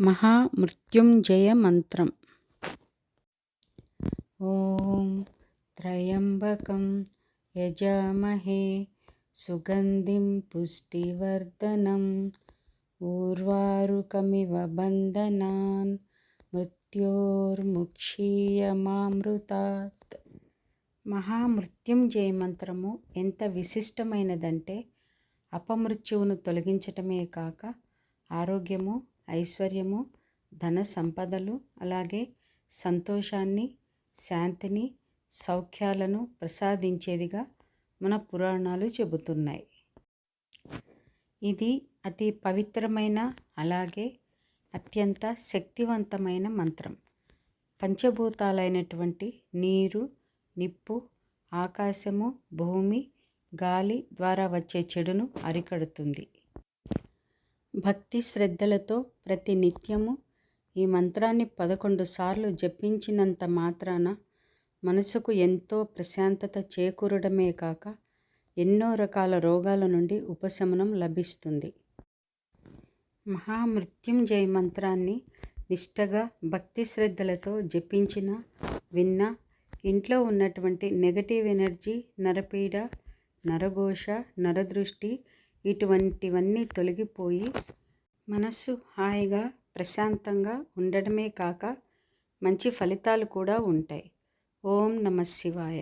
మహామృత్యుంజయ మంత్రం. ఓం త్రయంబకం యజామహే సుగంధిం పుష్టివర్ధనం. ఊర్వారుకమివ బంధనాన్ మృత్యోర్ముక్షీయమామృతాత్. మహామృత్యుంజయ మంత్రము ఎంత విశిష్టమైనదంటే అపమృత్యువును తొలగించటమే కాక ఆరోగ్యము ఐశ్వర్యము ధన సంపదలు అలాగే సంతోషాన్ని శాంతిని సౌఖ్యాలను ప్రసాదించేదిగా మన పురాణాలు చెబుతున్నాయి. ఇది అతి పవిత్రమైన అలాగే అత్యంత శక్తివంతమైన మంత్రం. పంచభూతాలైనటువంటి నీరు నిప్పు ఆకాశము భూమి గాలి ద్వారా వచ్చే చెడును అరికడుతుంది. భక్తి శ్రద్ధలతో ప్రతి నిత్యము ఈ మంత్రాన్ని పదకొండు సార్లు జపించినంత మాత్రాన మనసుకు ఎంతో ప్రశాంతత చేకూరడమే కాక ఎన్నో రకాల రోగాల నుండి ఉపశమనం లభిస్తుంది. మహామృత్యుంజయ మంత్రాన్ని నిష్టగా భక్తి శ్రద్ధలతో జపించిన విన్న ఇంట్లో ఉన్నటువంటి నెగటివ్ ఎనర్జీ నరపీడ నరఘోష నరదృష్టి ఇటువంటివన్నీ తొలగిపోయి మనస్సు హాయిగా ప్రశాంతంగా ఉండడమే కాక మంచి ఫలితాలు కూడా ఉంటాయి. ఓం నమ శివాయ.